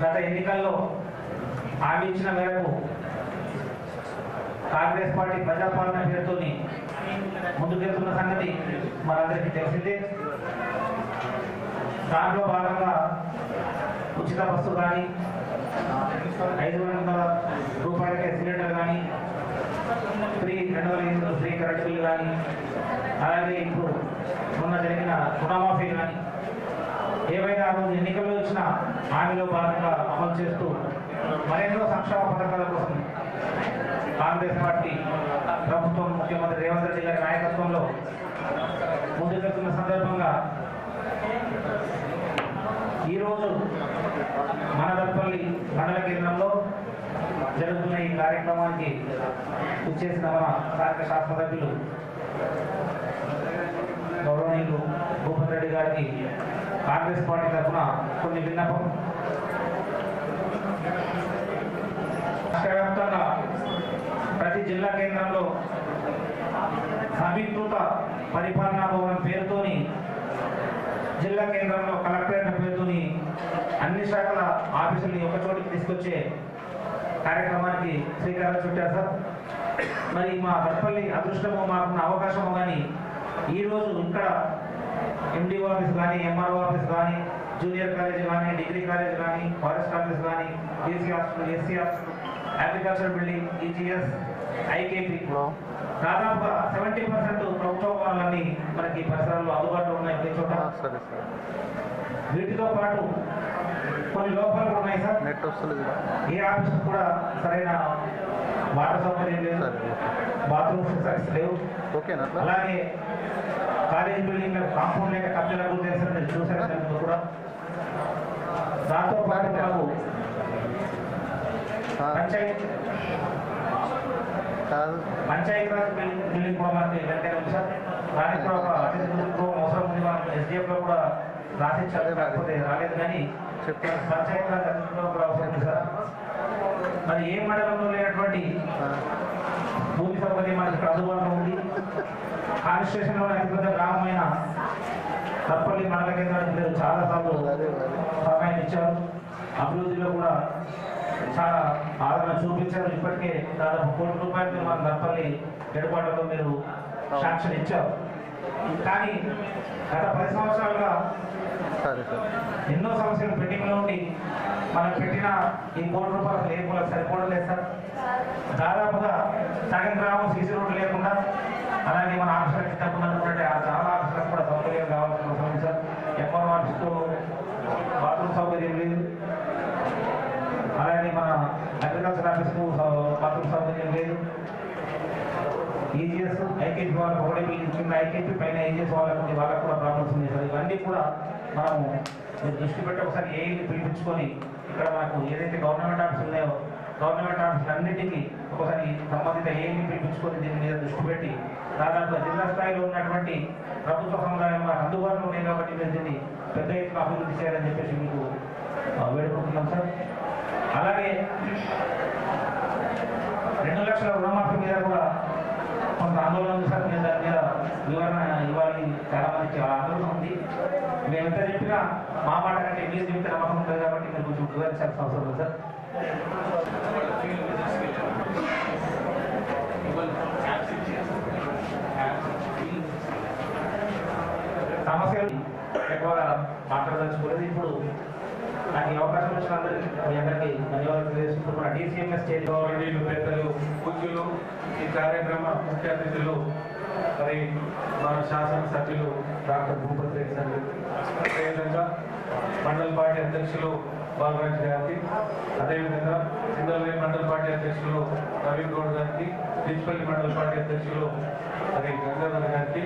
గత ఎన్నికల్లో హామీ ఇచ్చిన మేరకు కాంగ్రెస్ పార్టీ ప్రజాపాలన పేరుతోని ముందుకెళ్తున్న సంగతి మనందరికీ తెలిసిందే. దాంట్లో భాగంగా ఉచిత బస్సు కానీ ఐదు వందల రూపాయలకే సిలిండర్ కానీ ఫ్రీ రెండు వేల ఎనిమిది ఫ్రీ కరెంట్ బిల్లు కానీ అలాగే ఇప్పుడు మొన్న జరిగిన రుణమాఫీ కానీ ఏవైనా ఆ రోజు ఎన్నికల్లో ఇచ్చిన హామీలో భాగంగా అమలు చేస్తూ మరెన్నో సంక్షేమ పథకాల కోసం కాంగ్రెస్ పార్టీ ప్రభుత్వం ముఖ్యమంత్రి రేవంత్ రెడ్డి గారి నాయకత్వంలో ముందుకెళ్తున్న సందర్భంగా ఈరోజు మనదప్పల్లి మండల కేంద్రంలో జరుగుతున్న ఈ కార్యక్రమానికి ఇచ్చేసిన మన స్థానిక శాసనసభ్యులు గౌరవనీయులు భూపతి రెడ్డి గారికి కాంగ్రెస్ పార్టీ తరఫున కొన్ని విన్నపం. రాష్ట్ర ప్రతి జిల్లా కేంద్రంలో సమీకృత పరిపాలనా భవనం పేరుతోని జిల్లా కేంద్రంలో కలెక్టరేట్ పేరుతోని అన్ని శాఖల ఆఫీసుల్ని ఒక చోటికి తీసుకొచ్చే కార్యక్రమానికి శ్రీకారం చుట్టారు సార్. మరి మా దర్పల్లి అదృష్టము మాకున్న అవకాశము కానీ ఈరోజు ఇక్కడ ఎండిఓ ఆఫీస్ కానీ ఎంఆర్ఓ ఆఫీస్ కానీ జూనియర్ కాలేజ్ కానీ డిగ్రీ కాలేజ్ కానీ ఫారెస్ట్ ఆఫీస్ కానీ DC hospital SC hospital agriculture building EGS IKP దాదాపుగా సెవెంటీ పర్సెంట్ ప్రభుత్వ భవనాలన్నీ మనకి ఈ పరిసరాల్లో అందుబాటులో ఉన్నాయి ప్రతి చోట. వీటితో పాటు కొన్ని లోపాలు ఉన్నాయి సార్. నెట్ వస్తలేదు ఏ ఆఫీస్ కూడా సరైన వాటర్ సౌకర్యం లేదు. బాత్రూమ్ ఫెసిలిటీస్ లేవు. ఓకేనా అలాగే కాలేజ్ బిల్డింగ్ కాంపౌండ్ లేక కబ్జాల గురించి మీరు చూసారు దాంట్లో కూడా? దాంతో పాటు మనకు ఆ, పంచాయతీ కాదు పంచాయతీ రాజ్ బిల్డింగ్ కూడా మనకి వెంటనే ఉంది సార్ దానికి కూడా ఒక అతిథి గృహం అవసరం ఉంది మనం ఎస్డిఎఫ్లో కూడా రాసిచ్చారు కాకపోతే రాలేదు కానీ కూడా అవసరం ఉంది సార్ మరి ఏ మండలంలో లేనటువంటి భూమి సౌకర్యం మనకి ఇక్కడ అందుబాటులో ఉంది. కాన్స్టిట్యూషన్లో అతిపెద్ద గ్రామమైన తప్పల్లి మండల కేంద్రానికి మీరు చాలా సార్లు అదే అదే. సహాయం ఇచ్చారు. అభివృద్ధిలో కూడా చాలా ఆదరణ చూపించారు. ఇప్పటికే దాదాపు కోటి రూపాయలు మన దప్పల్లి ఏర్పాట్లతో మీరు శాంక్షన్ ఇచ్చారు. కానీ గత పది సంవత్సరాలుగా సరే సార్. ఎన్నో సమస్యలు పెండింగ్లో ఉండి మనం పెట్టిన ఈ కోటి రూపాయలు లేకుండా సరిపోవడం లేదు సార్. దాదాపుగా సగం గ్రామం సీసీ రోడ్డు లేకుండా అలాగే మన ఆఫీసులకు తప్పకుండా చాలా ఆఫీసులకు కూడా సౌకర్యం కావాల్సిన సార్. ఎంఆర్ ఆఫీస్తో బాత్రూమ్ సౌకర్యం లేదు. అలాగే మన అగ్రికల్చర్ ఆఫీస్కు సౌ- సౌకర్యం లేదు. ఈజీఎస్ ఐకేపీ వాళ్ళకి ఒకటి బిల్డింగ్ కింద ఐకేపీ పైన ఈజీఎస్ వాళ్ళకు వాళ్ళకు కూడా ప్రాబ్లమ్స్ ఉన్నాయి సార్. ఇవన్నీ కూడా మనము దృష్టి పెట్టి ఒకసారి ఏఐని పిలిపించుకొని ఇక్కడ మనకు ఏదైతే గవర్నమెంట్ ఆఫీస్ ఉన్నాయో గవర్నమెంట్ ఆఫీస్ అన్నింటికి ఒకసారి సంబంధిత ఏఐని పిలిపించుకొని దీని మీద దృష్టి పెట్టి దాదాపు జిల్లా స్థాయిలో ఉన్నటువంటి ప్రభుత్వ సముదాయం మనకు అందుబాటులో ఉన్నాయి కాబట్టి మీరు దీన్ని పెద్ద ఎత్తున అభివృద్ధి చేయాలని చెప్పేసి మీకు వేడుకుంటున్నాం సార్. అలాగే రెండు లక్షల రుణమాఫీ మీద కూడా కొంత ఆందోళన ఉంది సార్. మీరు దాని మీద వివరణ ఇవ్వాలి. చాలా మందికి ఆందోళన ఉంది. మేము ఎంత చెప్పినా మా మాట కంటే మీరు చెప్తే నమ్మకం ఉంటుంది కాబట్టి మీరు కొంచెం వివరించాల్సిన అవసరం ఉంది సార్. సమస్యలు ఎక్కువగా మాట్లాడదలుచుకోలేదు. ఇప్పుడు నాకు ఈ అవకాశం ఇచ్చిన అందరికీ మీ అందరికీ ధన్యవాదాలు తెలియజేసుకుంటున్న డిసిఎంఎస్ స్టేట్ గవర్నమెంట్ పెద్దలు పూజ్యులు ఈ కార్యక్రమ ముఖ్య అతిథులు మరి మన శాసనసభ్యులు డాక్టర్ భూపతి రెడ్డి సార్ అదేవిధంగా మండల పార్టీ అధ్యక్షులు బాలరాజ్ గారికి అదేవిధంగా సింగల్వే మండల పార్టీ అధ్యక్షులు నవీన్ గౌడ్ గారికి డిజిపల్లి మండల పార్టీ అధ్యక్షులు మరి గంగాధర్ గారికి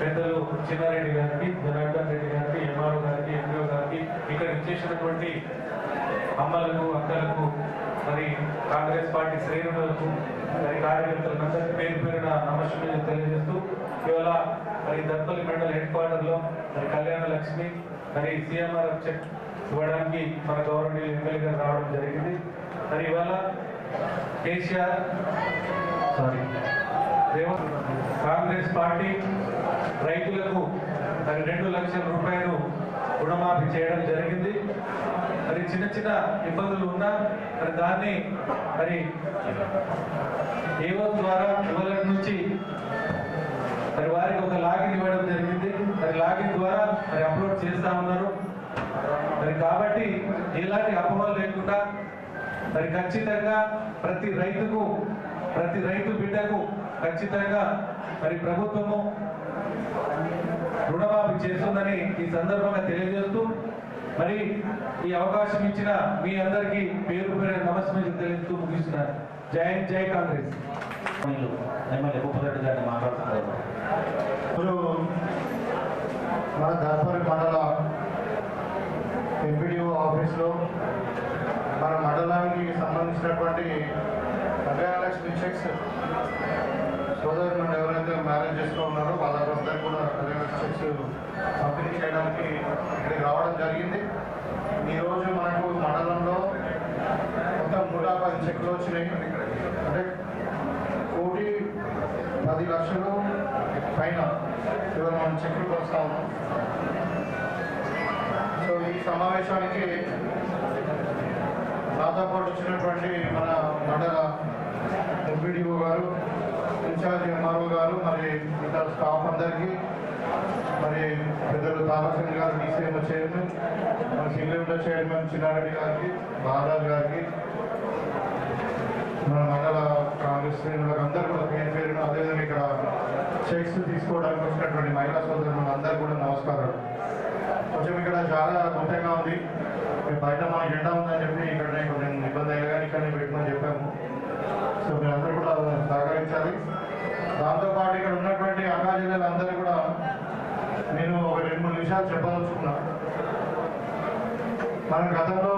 పెద్దలు చిన్నారెడ్డి గారికి జనార్దన్ రెడ్డి గారికి ఎంఆర్ఓ గారికి ఎంపీఓ గారికి ఇక్కడ ఇచ్చేసినటువంటి అమ్మలకు అక్కలకు మరి కాంగ్రెస్ పార్టీ శ్రేణులకు మరి కార్యకర్తలందరికీ పేరు పేరున నమస్కారం తెలియజేస్తూ ఇవాళ మరి దత్తపల్లి మండల్ హెడ్ క్వార్టర్లో మరి కళ్యాణ లక్ష్మి మరి సిఎంఆర్ చెక్ ఇవ్వడానికి మన గవర్నమెంట్ ఎమ్మెల్యే గారు రావడం జరిగింది. మరి ఇవాళ KCR sorry Revanth Congress party రైతులకు మరి రెండు లక్షల రూపాయలు రుణమాఫీ చేయడం జరిగింది. మరి చిన్న చిన్న ఇబ్బందులు ఉన్నా మరి దాన్ని మరి ఏవో ద్వారా ఇవాళ నుంచి మరి వారికి ఒక లాగిన్ ఇవ్వడం జరిగింది. మరి లాగిన్ ద్వారా మరి అప్లోడ్ చేస్తా ఉన్నారు. మరి కాబట్టి ఎలాంటి అపోహలు లేకుండా మరి ఖచ్చితంగా ప్రతి రైతుకు ప్రతి రైతు బిడ్డకు ఖచ్చితంగా మరి ప్రభుత్వము రుణమాఫీ చేస్తుందని ఈ సందర్భంగా తెలియజేస్తూ మరి ఈ అవకాశం ఇచ్చిన మీ అందరికీ పేరు పేరు నమస్కారం తెలియజేస్తూ ముగిస్తున్నాను. జై హింద్, జై కాంగ్రెస్. ఎమ్మెల్యే గారిని మాట్లాడుతున్నారు ఇప్పుడు మన దాపరి మండల ఎంపీడీఓ ఆఫీస్లో మన మండలానికి సంబంధించినటువంటి కళ్యాణలక్ష్మి చెక్స్ సోదరు ఎవరైతే మ్యారేజ్ చేస్తూ ఉన్నారో వాళ్ళందరికీ కూడా కళ్యాణలక్ష్మి చెక్స్ పంపిణీ చేయడానికి ఇక్కడికి రావడం జరిగింది. ఈరోజు మనకు మండలంలో మొత్తం నూట పది చెక్లు వచ్చినాయి. అంటే కోటి పది లక్షలు పైన ఇవాళ మనం చెక్కులు వస్తా ఉన్నాం సో ఈ సమావేశానికి దాదాపు వచ్చినటువంటి మన మండల ఎంపీడీఓ గారు ఇన్ఛార్జ్ ఎంఆర్ఓ గారు మరి ఇతర స్టాఫ్ అందరికీ మరి పెద్దలు తారాసింగ్ గారు డీసీఎం చైర్మన్ మరి సింగరేణ చైర్మన్ చిన్నారెడ్డి గారికి బాలరాజు గారికి మన మండల కాంగ్రెస్ శ్రేణులకు అందరూ కూడా పేరు పేరున అదేవిధంగా ఇక్కడ చెక్స్ తీసుకోవడానికి వచ్చినటువంటి మహిళా సోదరులు అందరూ కూడా నమస్కారాలు. కొంచెం ఇక్కడ చాలా గుంటంగా ఉంది. మీరు బయట మా జెండా ఉందని చెప్పి ఇక్కడనే కొంచెం ఇబ్బంది అయ్యా కానీ ఇక్కడనే చెప్పాము. సో మీరందరూ కూడా సహకరించాలి. దాంతోపాటు ఇక్కడ ఉన్నటువంటి అక్కా జిల్లాలందరూ కూడా నేను ఒక రెండు మూడు నిమిషాలు చెప్పదలుచుకున్నా. మనం గతంలో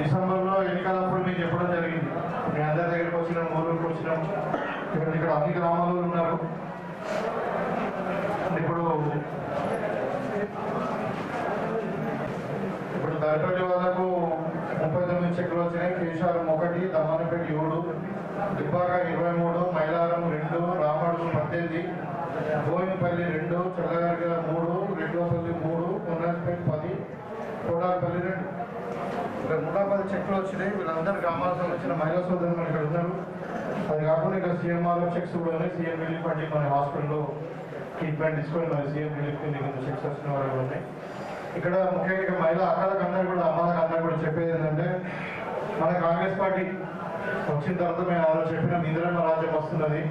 డిసెంబర్లో ఎన్నికలప్పుడు మీకు చెప్పడం జరిగింది. మీ అందరి దగ్గరికి వచ్చినాం ఊరికి వచ్చినాం. ఇక్కడ ఇక్కడ అన్ని గ్రామాల్లో ఉన్నారు ఇప్పుడు ఇప్పుడు వరకు వాళ్ళకు ముప్పై తొమ్మిది చెక్కులు వచ్చినాయి. కేశారం ఒకటి దమ్మనపేట ఏడు దుబ్బాక ఇరవై మూడు మైలారం రెండు రామడు పద్దెనిమిది బోయినపల్లి రెండు చల్లగారి మూడు రెడ్లోపల్లి మూడు కొన్నాజపేట పది కోడాపల్లి రెండు. ఇక్కడ నూట పది చెక్కులు వచ్చినాయి. వీళ్ళందరూ గ్రామాలకు సంబంధించిన మహిళా సోదరులు ఇక్కడ ఉన్నారు. అది కాకుండా ఇక్కడ సీఎంఆర్ఓ చెక్స్ కూడా ఉన్నాయి. సీఎం రిలీఫ్ అంటే మన హాస్పిటల్లో ట్రీట్మెంట్ తీసుకొని మరి సీఎం రిలీఫ్ కింద చెక్స్ వచ్చిన వాళ్ళు ఉన్నాయి. ఇక్కడ ముఖ్యంగా మహిళా అక్కలకు అందరూ కూడా అమ్మలకు అందరూ కూడా చెప్పేది ఏంటంటే మన కాంగ్రెస్ పార్టీ వచ్చిన తర్వాత మేము ఆ చెప్పిన ఇందిరమ్మ రాజ్యం వస్తున్నది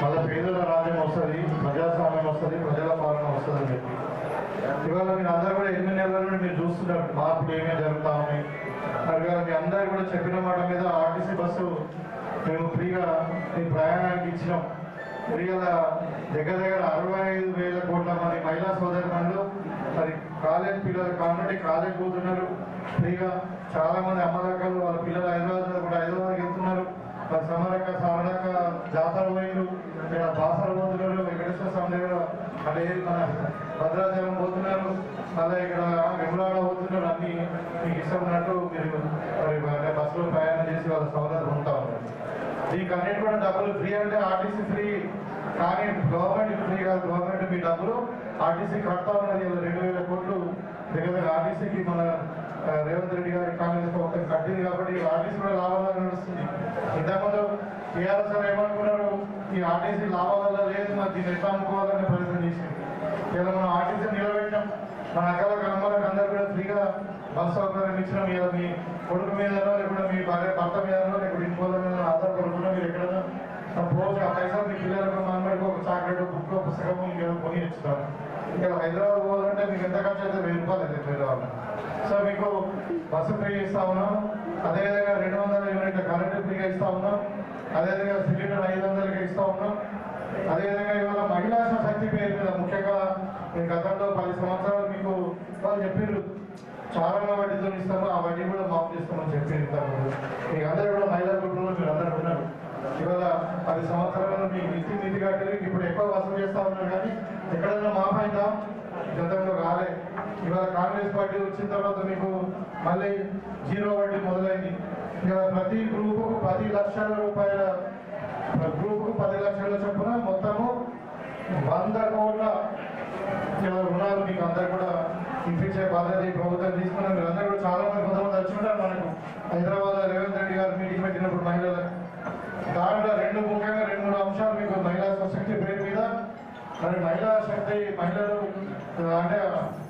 మళ్ళీ పేదల రాజ్యం వస్తుంది ప్రజాస్వామ్యం వస్తుంది ప్రజల పాలన వస్తుంది అని చెప్పి. ఇవాళ మీరు అందరూ కూడా ఎన్ని నెలల నుండి మీరు చూస్తున్నారు మార్పులు ఏమేమి జరుగుతా ఉన్నాయి. మరి ఇవాళ మీ అందరూ కూడా చెప్పిన మాట మీద ఆర్టీసీ బస్సు మేము ఫ్రీగా మీ ప్రయాణానికి ఇచ్చినాం. ఇవాళ దగ్గర దగ్గర అరవై ఐదు వేల కోట్ల మంది మహిళా సోదరులు మరి కాలేజ్ పిల్లలు కాబట్టి కాలేజ్ పోతున్నారు. ఫ్రీగా చాలా మంది వాళ్ళ పిల్లలు హైదరాబాద్ కూడా హైదరాబాద్కి వెళ్తున్నారు. మరి సమరక సారడక్క జాతర పోయినారు ఇక్కడ బాసర పోతున్నారు. వెంకటేశ్వర స్వామి దగ్గర మళ్ళీ మన భద్రాచలం పోతున్నారు. మళ్ళీ ఇక్కడ విమలాడ పోతున్నారు. అన్ని మీకు ఇష్టం ఉన్నట్టు మీరు మరి అంటే బస్సులో ప్రయాణం చేసి వాళ్ళ సౌలభ్యం ఉంటా ఉన్నారు దీనికి అన్నిటి కూడా డబ్బులు ఫ్రీ అంటే ఆర్టీసీ ఫ్రీ. కానీ గవర్నమెంట్ ఫ్రీ కాదు గవర్నమెంట్ మీ డబ్బులు ఆర్టీసీ కడతా ఉన్నది. ఇలా రెండు వేల కోట్లు దగ్గర ఆర్టీసీకి మన రేవంత్ రెడ్డి గారి కాంగ్రెస్ ప్రభుత్వం కట్టింది కాబట్టి ఆర్టీసీ కూడా లాభాలు నడుస్తుంది. ఇంతకుముందు టీఆర్ఎస్ గారు ఏమనుకున్నారు? ఈ ఆర్టీసీ లాభాలలో లేదు మరి దీన్ని ఎట్లా అమ్ముకోవాలని ప్రయత్నం చేసింది. ఇలా మనం ఆర్టీసీ నిలబెట్టాం. మన అక్కలకు అమ్మలకు అందరూ కూడా ఫ్రీగా బస్ సౌకర్యం ఇచ్చినాం. ఇలా మీ కొడుకు మీదనో లేకుంటే మీ భార్య భర్త మీద లేకుంటే ఇంకోళ్ళ మీద ఆధారపడుకున్నా మీరు ఎక్కడైనా పోవచ్చు ఆ పైసలు మీ పిల్లలకు ఒక చాక్లెట్ బుక్ పుస్తకం ఇంకేదో కొని ఇస్తారు ఇక్కడ హైదరాబాద్ పోవాలంటే మీకు ఎంత ఖర్చు అయితే వెయ్యి రూపాయలు అయితే హైదరాబాద్ సో మీకు బస్సు ఫ్రీ ఇస్తా ఉన్నాం. అదేవిధంగా రెండు వందల యూనిట్ల కరెంటు ఫ్రీగా ఇస్తా ఉన్నాం. అదేవిధంగా సిలిండర్ ఐదు వందలకి ఇస్తా ఉన్నాం. అదేవిధంగా ఇవాళ మహిళా శక్తి పేరు మీద ముఖ్యంగా నేను గతంలో పది సంవత్సరాలు మీకు వాళ్ళు చెప్పారు చాలా వడ్డీతో ఇస్తాము ఆ వడ్డీ కూడా మాఫ్ చేస్తామని చెప్పారు ఇంతకుముందు. మీకు అందరూ కూడా మహిళా కుటుంబంలో మీరు అందరూ ఉన్నారు. ఇవాళ పది సంవత్సరాలు మీకు ఇంటి నిధి కట్టే ఇప్పుడు ఎక్కువ వసూలు చేస్తా ఉన్నారు కానీ ఎక్కడైనా మాఫైందా గతంలో రాలే. ఇవాళ కాంగ్రెస్ పార్టీ వచ్చిన తర్వాత మీకు మళ్ళీ జీరో వడ్డీ మొదలైంది. ఇక ప్రతి గ్రూపుకు పది లక్షల రూపాయల గ్రూపుకు పది లక్షల చొప్పున మొత్తము వంద కోట్ల రుణాలు మీకు అందరు కూడా ఇప్పించే బాధ్యత ఈ ప్రభుత్వం తీసుకున్నారు. మీరు అందరూ కూడా చాలా మంది కొంతమంది వచ్చి ఉంటారు మనకు. హైదరాబాద్ రేవంత్ రెడ్డి గారు మీటింగ్ పెట్టినప్పుడు మహిళలకు దాంట్లో రెండు ముఖ్యంగా రెండు మూడు అంశాలు మీకు మహిళా సశక్తి పేరు మీద మరి మహిళా శక్తి మహిళలు అంటే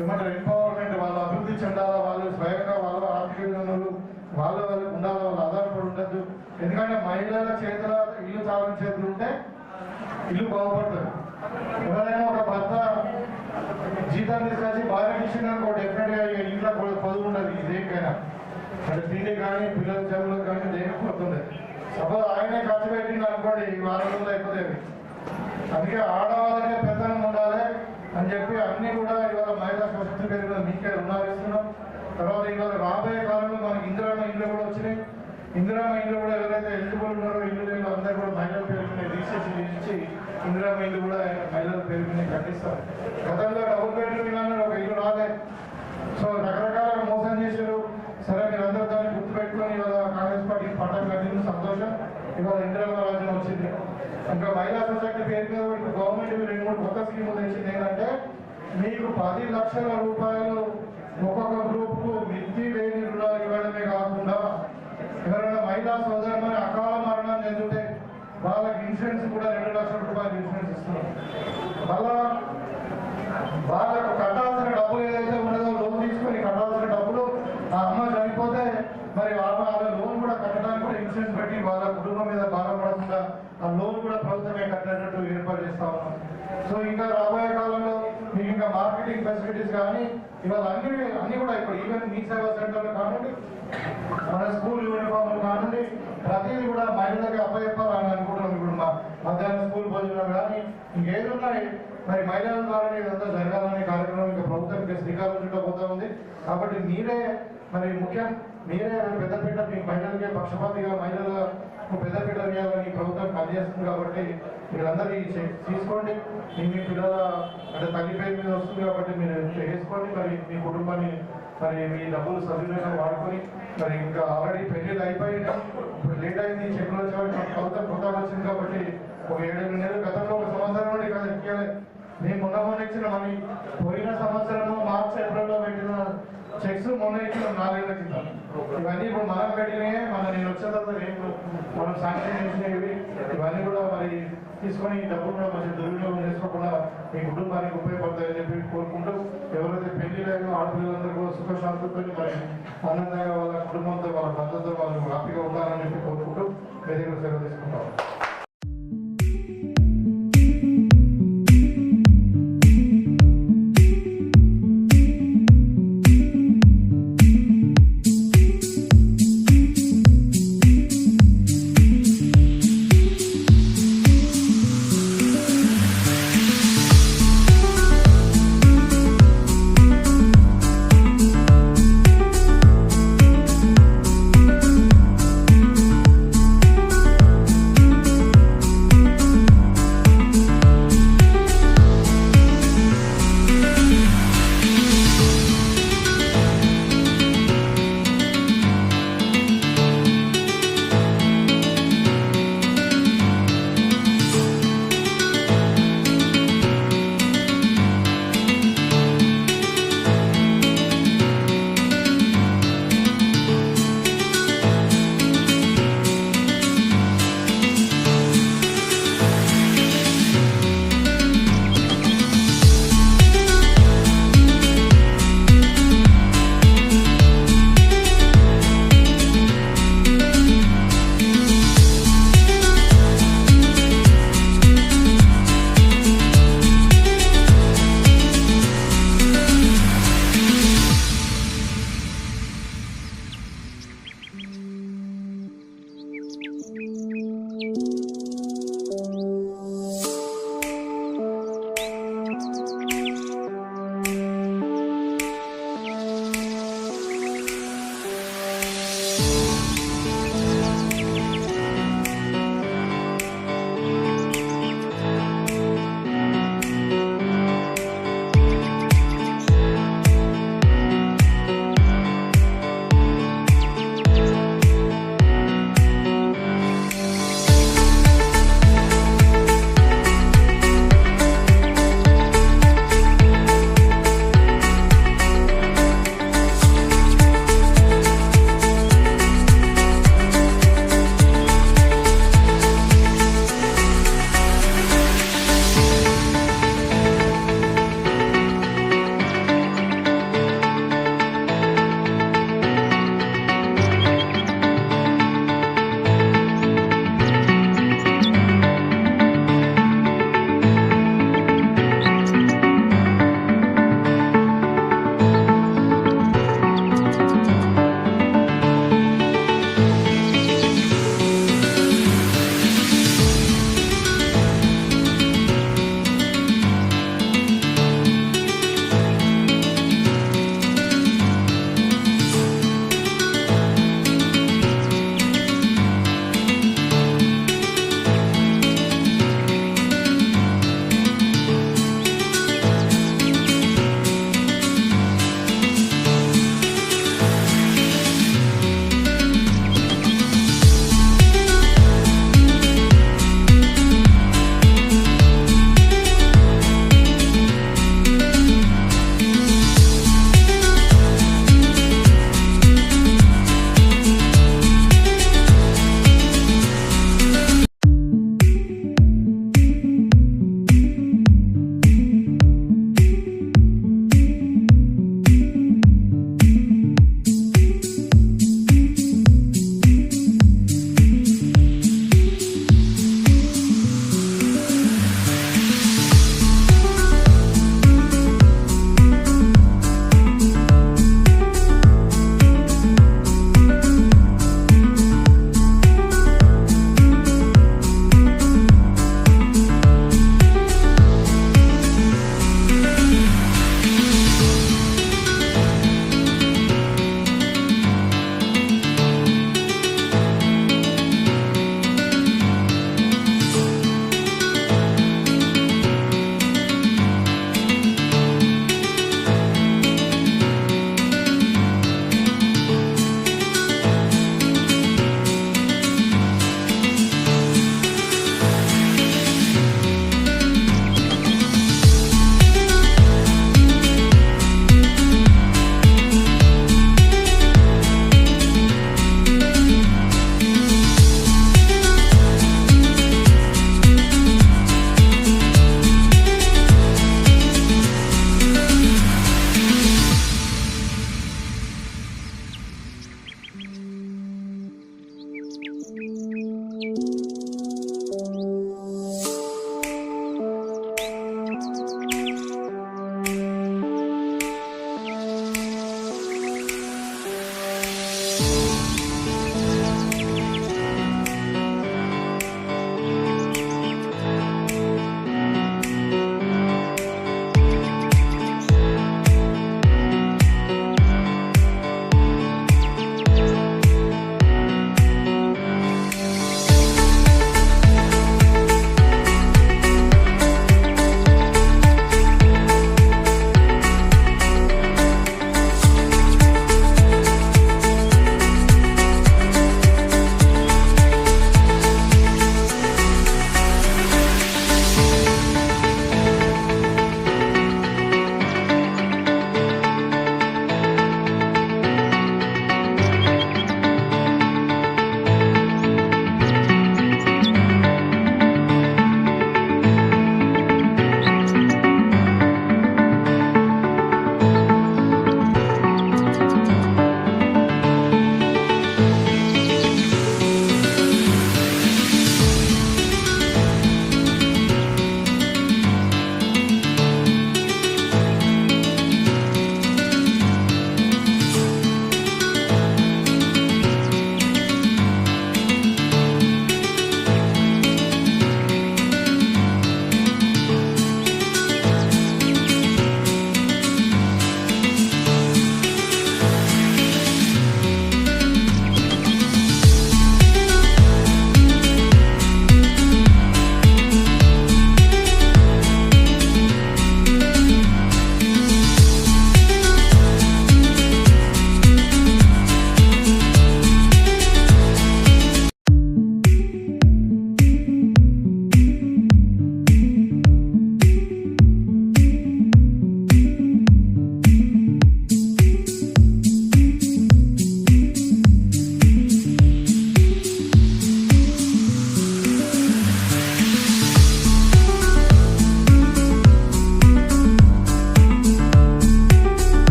ఏమంటారు ఎంపవర్మెంట్ వాళ్ళు అభివృద్ధి చెందాలా వాళ్ళు స్వయంగా వాళ్ళ ఆర్థికలు వాళ్ళ వాళ్ళకి ఉండాలి వాళ్ళు ఆధారపడి ఉండద్దు. ఎందుకంటే మహిళల చేతుల ఇల్లు చాలా చేతులు ఉంటే ఇల్లు బాగుపడుతుంది ఎవరైనా ఒక భర్త జీతం తీసుకొచ్చి భార్య ఇచ్చిన డెఫినెట్గా ఇక ఇంట్లో పొ- ఉండదు. దేనికైనా అంటే తిండి కానీ పిల్లల చదువులకు కానీ దేనికి పోతుంది సపోజ్ ఆయనే ఖర్చు పెట్టింది అనుకోండి ఈ వారం రోజులు అందుకే ఆడవాళ్ళకే పెద్దనం ఉండాలి అని చెప్పి అన్ని కూడా ఇవాళ మహిళా సశక్తి పేరు మీకే రుణాలిస్తున్నాం తర్వాత ఇవాళ రాబోయే కాలంలో మనకి ఇందిరామ ఇండ్లు కూడా వచ్చినాయి. ఇందిరామ ఇండ్లు కూడా ఎవరైతే ఎలిజిబుల్ ఉన్నారో ఇల్లు లేని అందరూ కూడా మహిళల పేరు మీద రిజిస్ట్రేషన్ ఇచ్చి ఇందిరామ ఇల్లు కూడా మహిళల పేరు మీద కట్టిస్తారు. గతంలో డబుల్ బెడ్రూమ్ ఇల్లు ఒక ఇల్లు రాలే. సో రకరకాల మోసం చేశారు. సరే మీరు అందరూ దాన్ని గుర్తుపెట్టుకొని ఇవాళ కాంగ్రెస్ పార్టీ పట్టం కట్టింది సంతోషం ఇవాళ ఇందిరామ రాజ్యం వచ్చింది. ఇంకా మహిళా సొసైటీ పేరు మీద గవర్నమెంట్ రెండు మూడు కొత్త స్కీములు తెచ్చింది ఏంటంటే మీకు పది లక్షల రూపాయలు ఒక్కొక్క గ్రూప్కు మిత్తి లేని రుణాలు ఇవ్వడమే కాకుండా ఎవరైనా మహిళా సోదరులు అకాల మరణం చెందితే వాళ్ళకి ఇన్సూరెన్స్ కూడా రెండు లక్షల రూపాయలు ఇన్సూరెన్స్ ఇస్తున్నారు. మళ్ళా వాళ్ళకు కట్టాల్సిన డబ్బులు ఏదైతే ఉన్నదో లోన్ తీసుకొని కట్టాల్సిన డబ్బులు ఆ అమ్మ చనిపోతే మరి వాళ్ళ వాళ్ళ లోన్ కూడా కట్టడానికి కూడా ఇన్సూరెన్స్ పెట్టి వాళ్ళ కుటుంబం మీద భారం పడకుండా ఆ లోన్ కూడా ప్రభుత్వమే కట్టేటట్టు ఏర్పాటు చేస్తా ఉన్నాం. సో ఇంకా రాబోయే కాలంలో మీకు ఇంకా మార్కెటింగ్ ఫెసిలిటీస్ కానీ ఇవాళ అన్ని అన్ని కూడా ఇప్పుడు ఈవెన్ మీ సేవా సెంటర్లు కానివ్వండి మన స్కూల్ యూనిఫామ్లు కానివ్వండి ప్రతిదీ కూడా మహిళలకి అప్పచెప్పాలని అనుకుంటున్నాం ఇప్పుడు మా మధ్యాహ్నం స్కూల్ భోజనం కానీ ఇంకేది మరి మహిళల ద్వారా ఇదంతా జరగాలనే కార్యక్రమం ఇంకా ప్రభుత్వం ఇంకా చుట్టూ పోతా ఉంది. కాబట్టి మీరే మరి ముఖ్యం మీరే పెద్దపీట మీ మహిళలకే పక్షపాతిగా మహిళలకు పెద్దపీట వేయాలని ప్రభుత్వం పనిచేస్తుంది కాబట్టి మీరందరూ తీసుకోండి. మీ మీ పిల్లల అంటే తల్లి పేరు మీద వస్తుంది కాబట్టి మీరు చేసుకోండి. మరి మీ కుటుంబాన్ని మరి మీ డబ్బులు సద్వినియోగం వాడుకొని మరి ఇంకా ఆల్రెడీ పెళ్ళిళ్ళు అయిపోయినాయి ఇప్పుడు లేట్ అయింది చెక్కులు వచ్చే ప్రభుత్వం కొత్త వచ్చింది కాబట్టి ఒక ఏడు నెలలు గతంలో ఒక సంవత్సరం నుండి కదా ఎక్కాలి మేము మొన్న మొన్న ఇచ్చిన మనీ పోయిన సంవత్సరము మార్చ్ ఏప్రిల్లో పెట్టిన చెక్స్ మొన్న ఇచ్చిన నాలుగేళ్ళ క్రితం. ఇవన్నీ ఇప్పుడు మనం పెట్టినాయి మన నేను వచ్చిన తర్వాత రేపు మనం శాంక్షన్ చేసినవి ఇవన్నీ కూడా మరి తీసుకొని డబ్బులు కూడా కొంచెం దుర్వినియోగం చేసుకోకుండా మీ కుటుంబానికి ఉపయోగపడతాయని చెప్పి కోరుకుంటూ ఎవరైతే పెళ్ళి లేదో ఆడపిల్లలందరూ కూడా సుఖశాంతితో మరి ఆనందంగా వాళ్ళ కుటుంబంతో వాళ్ళ భర్తతో వాళ్ళు హ్యాపీగా ఉండాలని చెప్పి కోరుకుంటూ మీ దగ్గర సెలవు తీసుకుంటాం.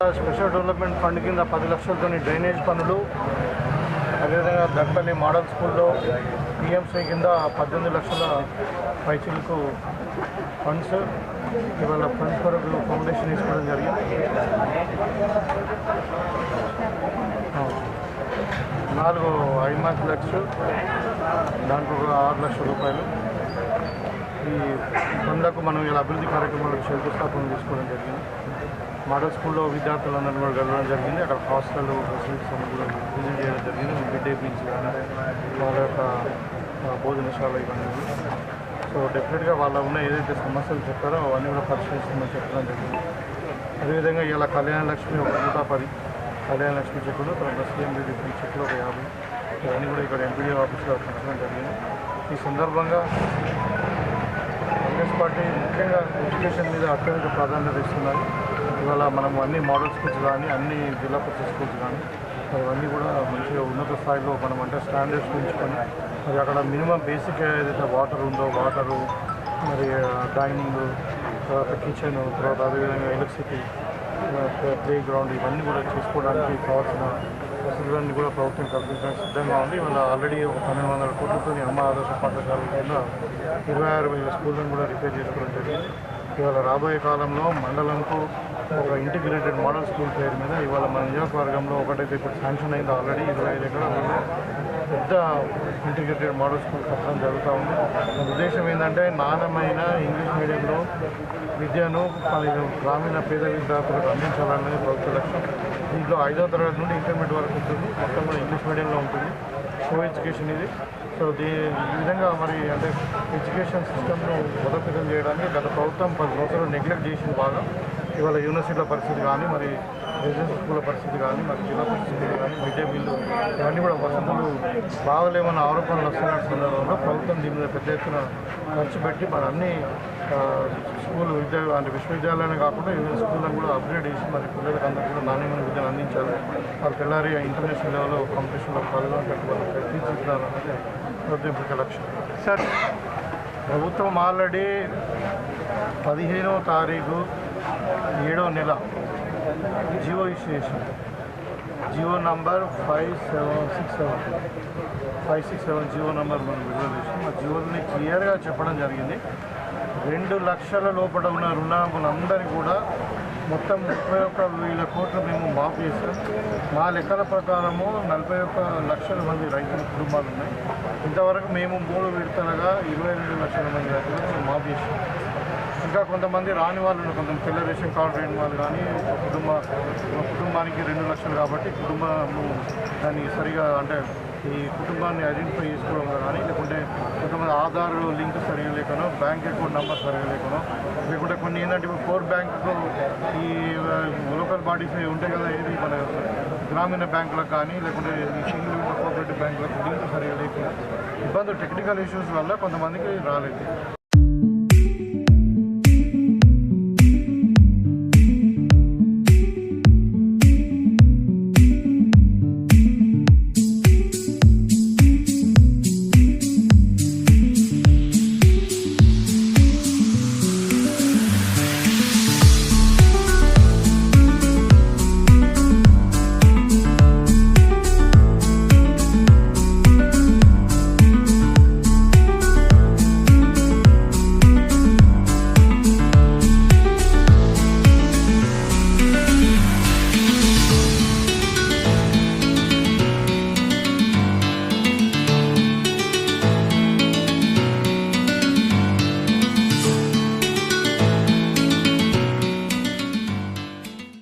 స్పెషల్ డెవలప్మెంట్ ఫండ్ కింద పది లక్షలతోని డ్రైనేజ్ పనులు అదేవిధంగా దక్కలి మోడల్ స్కూల్లో పిఎంసీ కింద పద్దెనిమిది లక్షల పైచిలకు ఫండ్స్ ఇవాళ ఫండ్స్ కొరకు ఫౌండేషన్ తీసుకోవడం జరిగింది. నాలుగు నాలుగు మాస్ లక్ష దాంట్లో ఒక ఆరు లక్షల రూపాయలు. ఈ పనులకు మనం ఇలా అభివృద్ధి కార్యక్రమాలకు శంకుస్థాపన తీసుకోవడం జరిగింది. మోడల్ స్కూల్లో విద్యార్థులందరూ కూడా వెళ్ళడం జరిగింది. అక్కడ హాస్టల్ ఫెసిలిటీస్ అన్ని కూడా విజిట్ చేయడం జరిగింది. మిడ్ డే మీల్స్ కానీ వాళ్ళ యొక్క భోజనశాల ఇవన్నీ సో డెఫినెట్గా వాళ్ళ ఉన్న ఏదైతే సమస్యలు చెప్పారో అవన్నీ కూడా పరిశీలిస్తుందని చెప్పడం జరిగింది. అదేవిధంగా ఇలా కళ్యాణ లక్ష్మి ఒక నూట పది. కళ్యాణ లక్ష్మి చెక్కులు తర్వాత సీఎం రెడ్డి చెక్కులు ఒక యాభై. ఇవన్నీ కూడా ఇక్కడ ఎంపీడీ ఆఫీస్లో పెంచడం జరిగింది. ఈ సందర్భంగా కాంగ్రెస్ పార్టీ ముఖ్యంగా ఎడ్యుకేషన్ మీద అత్యంత ప్రాధాన్యత ఇస్తున్నారు. ఇవాళ మనం అన్ని మోడల్ స్కూల్స్ కానీ అన్ని జిల్లా పరిషత్ స్కూల్స్ కానీ అవన్నీ కూడా మంచిగా ఉన్నత స్థాయిలో మనం అంటే స్టాండర్డ్స్ పెంచుకొని మరి అక్కడ మినిమం బేసిక్ ఏదైతే వాటర్ ఉందో వాటరు మరి డైనింగ్ తర్వాత కిచెన్ తర్వాత అదేవిధంగా ఎలక్ట్రిసిటీ ప్లే గ్రౌండ్ ఇవన్నీ కూడా చేసుకోవడానికి కావాల్సిన వసతులన్నీ కూడా ప్రభుత్వం కల్పించడానికి సిద్ధంగా ఉంది. ఇవాళ ఆల్రెడీ ఒక పన్నెండు వందల కోట్లతో అమ్మ ఆదర్శ పాఠశాల కింద ఇరవై ఆరు వేల స్కూళ్ళను కూడా రిపేర్ చేసుకోవడం జరిగింది. ఇవాళ రాబోయే కాలంలో మండలంకు ఒక ఇంటిగ్రేటెడ్ మోడల్ స్కూల్ పేరు మీద ఇవాళ మన నియోజకవర్గంలో ఒకటైతే ఇప్పుడు శాంక్షన్ అయింది ఆల్రెడీ ఇరవై ఐదు ఎకరాలలో పెద్ద ఇంటిగ్రేటెడ్ మోడల్ స్కూల్ కట్టడం జరుగుతూ ఉంది. ఉద్దేశం ఏంటంటే నాణ్యమైన ఇంగ్లీష్ మీడియంలో విద్యను పలు గ్రామీణ పేద విద్యార్థులకు అందించాలనేది ప్రభుత్వ లక్ష్యం. దీంట్లో ఐదో తరగతి నుండి ఇంటర్మీడియట్ వరకు ఉంటుంది. మొత్తం కూడా ఇంగ్లీష్ మీడియంలో ఉంటుంది. కో ఎడ్యుకేషన్ ఇది. సో దీ ఈ విధంగా మరి అంటే ఎడ్యుకేషన్ సిస్టమ్ను బలోపేతం చేయడానికి గత ప్రభుత్వం పది సంవత్సరాలు నెగ్లెక్ట్ చేసిన బాగా. ఇవాళ యూనివర్సిటీల పరిస్థితి కానీ మరి రెసిడెన్షియల్ స్కూళ్ళ పరిస్థితి కానీ మరి జిల్లా పరిస్థితి కానీ డే మీల్ ఇవన్నీ కూడా వసతులు బాగలేమన్న ఆరోపణలు వస్తున్న సందర్భంలో ప్రభుత్వం దీని మీద పెద్ద ఎత్తున ఖర్చు పెట్టి మరి అన్ని స్కూల్ విద్యా అంటే విశ్వవిద్యాలయాలే కాకుండా యూనియన్ స్కూళ్ళను కూడా అప్గ్రేడ్ చేసి మరి పిల్లలకు అందరికీ కూడా నాణ్యమైన విద్యను అందించాలి. వాళ్ళు తెల్లారి ఇంటర్నేషనల్ లెవెల్లో కాంపిటీషన్లో పాల్గొనేటట్టు వాళ్ళు తీర్చిదిద్దాలన్నది ప్రభుత్వం యొక్క లక్ష్యం. సార్ ప్రభుత్వం ఆల్రెడీ పదిహేనవ తారీఖు ఏడో నెల. Jio issue Jio number five seven six seven. Five six seven Jio number మనం విడుదల చేసాం ఆ జియోని క్లియర్గా చెప్పడం జరిగింది. రెండు లక్షల లోపల ఉన్న రుణాములందరికీ కూడా మొత్తం ముప్పై ఒక్క వేల కోట్లు మేము మాఫ్ చేసాం మా లెక్కల ప్రకారము నలభై ఒక్క లక్షల మంది రైతుల కుటుంబాలు ఉన్నాయి. ఇంతవరకు మేము మూడు విడతలుగా ఇరవై రెండు లక్షల మంది రైతులకు మాఫ్ చేసాం ఇంకా కొంతమంది రాని వాళ్ళు కొంచెం కొంతమంది తెల్ల రేషన్ కార్డు లేని వాళ్ళు కానీ కుటుంబ కుటుంబానికి రెండు లక్షలు కాబట్టి కుటుంబము దాన్ని సరిగా అంటే ఈ కుటుంబాన్ని ఐడెంటిఫై చేసుకోవడంలో కానీ లేకుంటే కొంతమంది ఆధార్ లింక్ సరిగా లేకనో బ్యాంక్ అకౌంట్ నెంబర్ సరిగా లేకనో లేకుంటే కొన్ని ఏంటంటే కోర్ బ్యాంకు ఈ లోకల్ బాడీస్ ఉంటాయి కదా ఇది మన గ్రామీణ బ్యాంకులకు కానీ లేకుంటే సింగిల్ కోఆపరేటివ్ బ్యాంకులకు లింక్ సరిగా లేకుండా ఇబ్బందులు టెక్నికల్ ఇష్యూస్ వల్ల కొంతమందికి రాలేదు.